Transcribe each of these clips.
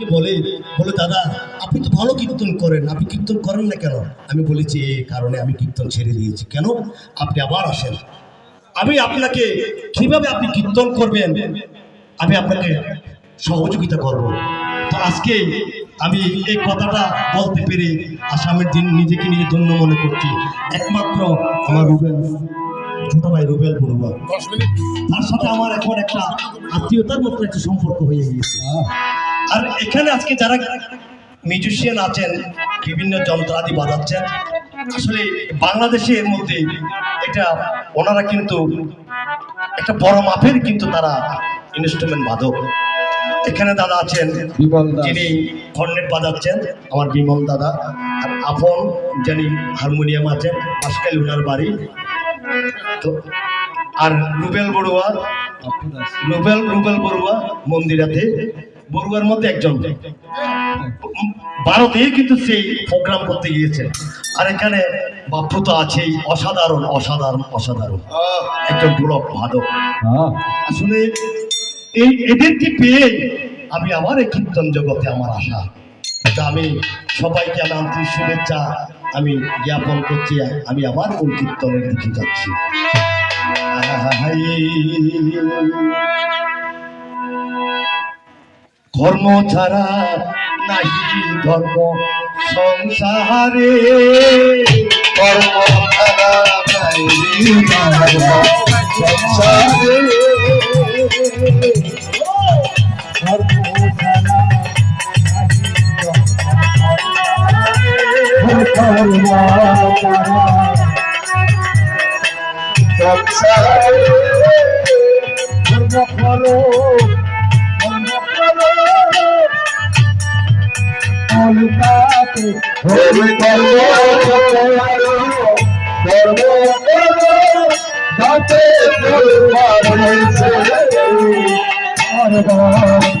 কে বলে বলে দাদা আপনি তো ভালো কীর্তন করেন। আপনি কীর্তন করেন না কেন? আমি বলেছি এই কারণে আমি কীর্তন ছেড়ে দিয়েছি। কেন? আপনি আবার আসেন। আমি আপনাকে কীভাবে আপনি কীর্তন করবেন? আমি আপনাকে সহযোগিতা করব। তো আজকে আমি এই কথাটা বলতে পেরে আসামের দিন নিজেকে নিয়ে ধন্য মনে করছি। একমাত্র আমার রুবেল ছোট ভাই রুবেল বড়ুয়া। তার সাথে আমার এখন একটা আত্মীয়তার মতো একটা সম্পর্ক হয়ে গিয়েছে। আর এখানে আজকে যারা মিউজিশিয়ান আছেন বিভিন্ন যন্ত্রাদি বাজাচ্ছেন আসলে বাংলাদেশের মধ্যে এটা ওনারা কিন্তু একটা বড় মাপের কিন্তু তারা ইনস্ট্রুমেন্ট বাদক। এখানে দাদা আছেন। যিনি কর্নেট বাজাচ্ছেন আমার বিমল দাদা। আর আপন যিনি হারমোনিয়াম আছেন পাশকাল ওনার বাড়ি। তো আর রুবেল বড়ুয়া রুবেল রুবেল বড়ুয়া মন্দিরাতে। বড়ুয়ার মধ্যে একজন ভারতে কিন্তু সেই প্রোগ্রাম করতে গিয়েছে আর এখানে বাপ্পু তো আছেই অসাধারণ অসাধারণ অসাধারণ একজন ব্লক ভাদক হ্যাঁ আসলে এই এদেরকে পেয়ে আমি আবার এই কীর্তন জগতে আমার আশা তা আমি সবাইকে আমি আন্তরিক শুভেচ্ছা আমি জ্ঞাপন করছি আমি আবার ওই কীর্তনের দিকে যাচ্ছি কর্ম ছাড়া নাহি ধর্ম সংসারে কর্ম ছাড়া ধর্ম সংসারে কলকাতে হরি কর্ম করো কর্ম করো যাতে পরিবার হয়েছে আর হরি কর্ম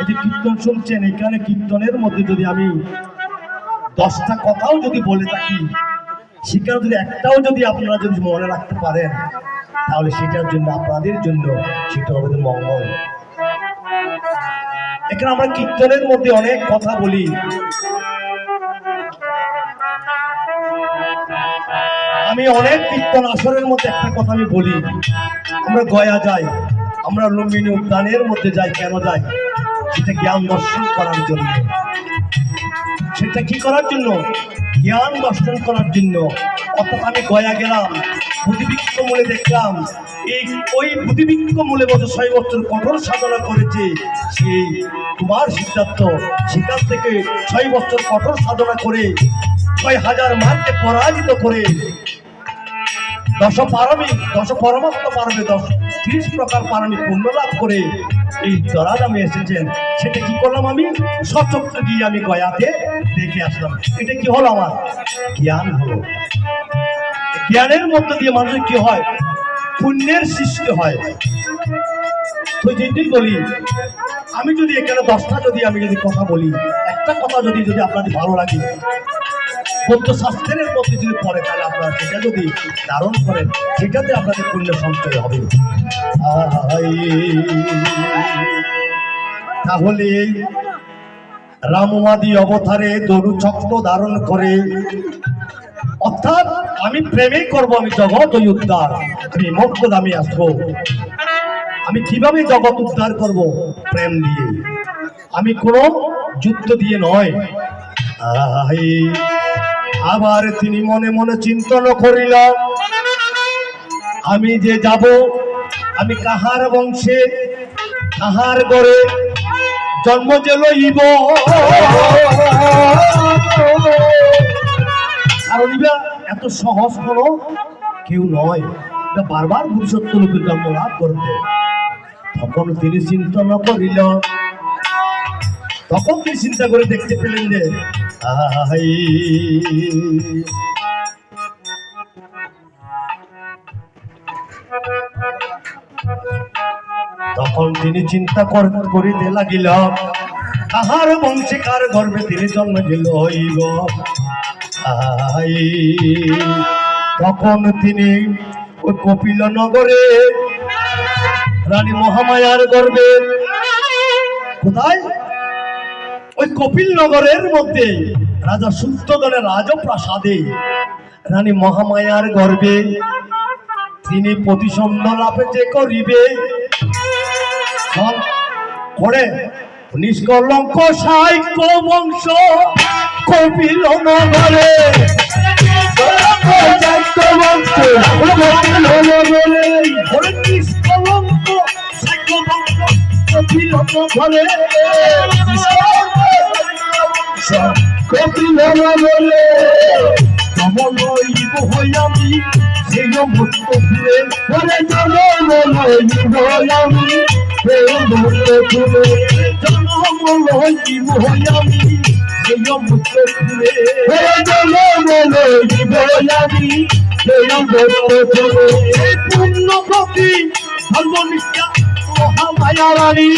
এই যে কীর্তন শুনছেন, এখানে কীর্তনের মধ্যে যদি আমি দশটা কথাও যদি বলে থাকি, সেখানে যদি একটাও যদি আপনারা যদি মনে রাখতে পারেন, তাহলে সেটার জন্য, আপনাদের জন্য সেটা হবে মঙ্গল। এখানে আমরা কীর্তনের মধ্যে অনেক কথা বলি। আমি অনেক কীর্তন আসরের মধ্যে একটা কথা আমি বলি। আমরা গয়া যাই, আমরা লুম্বিনী উদ্যানের মধ্যে যাই, কেন যাই? সেটা জ্ঞান দর্শন করার জন্য। সেটা কি করার জন্য? জ্ঞান দর্শন করার জন্য। অর্থাৎ আমি গয়া গেলাম বুদ্ধিবৃক্ষ মূলে দেখলাম, এই ওই বুদ্ধিবৃক্ষ মূলে বছর ছয় বছর কঠোর সাধনা করেছে সেই কুমার সিদ্ধার্থ। সেখান থেকে ছয় বছর কঠোর সাধনা করে ছয় হাজার মানকে পরাজিত করে দশ পারমী দশ পরমাত্ম পারমে দশ তিরিশ প্রকার পারমী পুণ্য লাভ করে এই দরাদামে এসেছেন। সেটা কি করলাম আমি? সচক্ষে দিয়ে আমি গয়াতে দেখে আসলাম। এটা কি হলো আমার? জ্ঞান হলো। জ্ঞানের মধ্য দিয়ে মানুষের কি হয়? পুণ্যের সৃষ্টি হয়। তো যেটাই বলি, আমি যদি এখানে দশটা যদি আমি যদি কথা বলি, একটা কথা যদি যদি আপনাদের ভালো লাগে, বৌদ্ধ শাস্ত্রের মধ্যে যদি পড়ে, তাহলে আপনারা সেটা যদি ধারণ করেন, সেটাতে আপনাদের পুণ্য সঞ্চয় হবে। তাহলে এই রামমাদি অবতারে দরু চক্র ধারণ করে। অর্থাৎ আমি প্রেমে করব আমি জগৎ ওই উদ্ধার। আমি মোক্ষদ আমি আসব আমি কীভাবে জগৎ উদ্ধার করব? প্রেম দিয়ে। আমি কোনো যুদ্ধ দিয়ে নয়। আবার তিনি মনে মনে চিন্তন করিল আমি যে যাব, আমি কাহার বংশে, কাহার গড়ে জন্ম যে লইব। এত সহজ কোনো কেউ নয়, এটা বারবার পুরুষত্ব লোকের জন্ম লাভ করতে। তখন তিনি চিন্তা ন করিল। তখন তিনি চিন্তা করে দেখতে পেলেন যে আহাই তখন তিনি চিন্তা কর- করিতে লাগিল কাহার বংশে কার গর্ভে তিনি জন্ম দিল তখন তিনি ওই কপিল নগরে রানী মহামায়ার গর্বে কোথায়? ওই কপিল নগরের মধ্যে রাজা সুস্থদলের রাজপ্রাসাদে রানী মহামায়ার গর্বে তিনি প্রতিসন্ধ লাভে যে করিবে ফল করে নিষ্কলঙ্ক সাহিত্য, বংশ কপিল নগরে নিষ্কলঙ্ক সাহিত্য, বংশ কপিল নগরে কপিল নগরে কমল মুক্ত ফিরে ওরে জনম লইব আমি সেই মুক্ত ফিরে জনম লইব আমি সেই মুক্ত ফিরে ওরে জনম লইব আমি সেই মুক্ত এই পূর্ণ ভক্তি ধর্মনিষ্ঠা মহামায়া রানী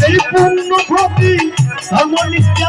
সেই পূর্ণ ভক্তি ধর্মনিষ্ঠা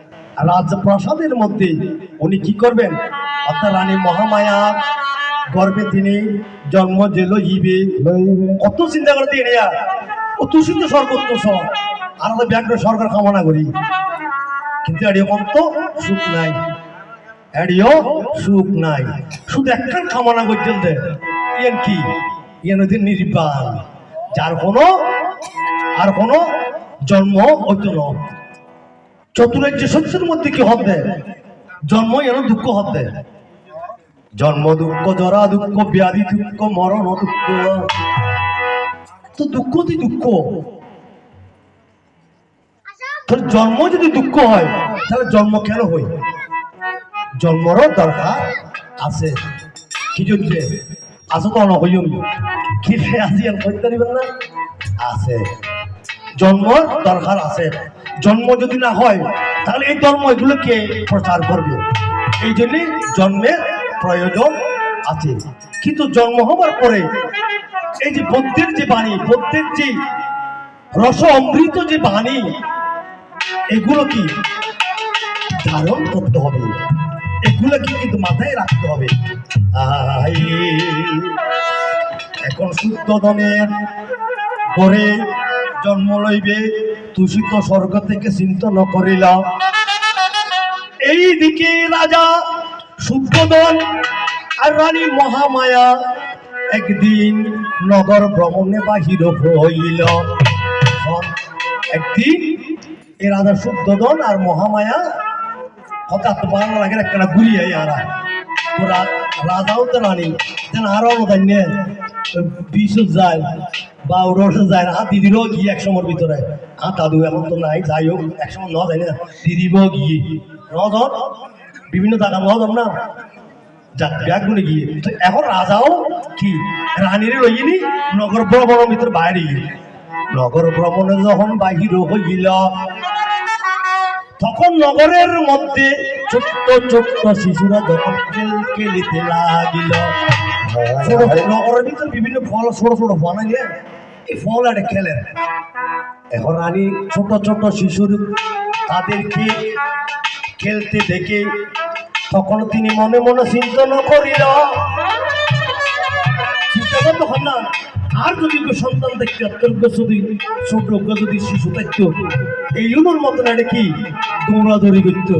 রাজপ্রাসাদের মধ্যে উনি কি করবেন? অর্থাৎ রানী মহামায়া গর্ভে তিনি জন্ম জেল ইবে। কত চিন্তা করতে এরিয়া কত সিদ্ধ সর্বোত্ত সব। আর আমরা ব্যাঘ্র সরকার কামনা করি। কিন্তু এডিও কত সুখ নাই। এডিও সুখ নাই। শুধু একখান কামনা করছেন যে ইয়েন কি? ইয়েন হচ্ছে নির্বাণ। যার কোনো আর কোনো জন্ম হইতো না। চতুরাজ্য সত্যের মধ্যে কি হবে জন্ম এন দুঃখ হবে জন্ম দুঃখ, জরা দুঃখ, ব্যাধি দুঃখ, মরণ দুঃখ। তো দুঃখ তো দুঃখ, তাহলে জন্ম যদি দুঃখ হয়, তাহলে জন্ম কেন হই জন্মরও দরকার আছে। কি জন্য? আছে তো অন হইম কি আজি আর না? আছে। জন্ম দরকার আছে। জন্ম যদি না হয়, তাহলে এই ধর্ম এগুলোকে প্রচার করবে। এই জন্য জন্মের প্রয়োজন আছে। কিন্তু জন্ম হবার পরে এই যে বৌদ্ধের যে বাণী, বৌদ্ধের যে রস অমৃত যে বাণী, এগুলো কি ধারণ করতে হবে? এগুলো কি কিন্তু মাথায় রাখতে হবে। এখন শুদ্ধ ধনের করে জন্ম লইবে। তুষিত স্বর্গ থেকে চিন্তন করিলাম এইদিকে রাজা শুদ্ধদন আর রানী মহামায়া একদিন নগর ভ্রমণে বাহির হইল। একদিন এই রাজা শুদ্ধদন আর মহামায়া হঠাৎ বাংলা লাগে একটা ঘুরিয়ে আরা তো রাজাও তো রানী তেন আরও জানি বিশ যায় বা ওরসে যায় না দিদিরও গিয়ে এক সময়ের ভিতরে। হ্যাঁ দাদু এখন তো নাই যাই হোক এক সময় ন যাই না দিদিরও গিয়ে নজন বিভিন্ন জায়গা নজন না যাক ব্যাগ গুনে গিয়ে তো এখন রাজাও কি রানীর রইনি নগর ভ্রমণের ভিতরে বাইরে নগর ভ্রমণে যখন বাহির হইল তখন নগরের মধ্যে ছোট্ট ছোট্ট শিশুরা যখন খেল- খেলিতে লাগিল নগরের ভিতরে বিভিন্ন ফল, ছোট ছোট ফল এই ফল আর খেলেন এখন আমি ছোট ছোট শিশুর তাদেরকে খেলতে দেখে তখন তিনি মনে মনে চিন্তন করিল চিন্তা করতে না। আর যদি সন্তান দেখতে অত্যন্ত যদি ছোট যদি শিশু থাকতো এই মতন আর কি দৌড়াদৌড়ি করতো।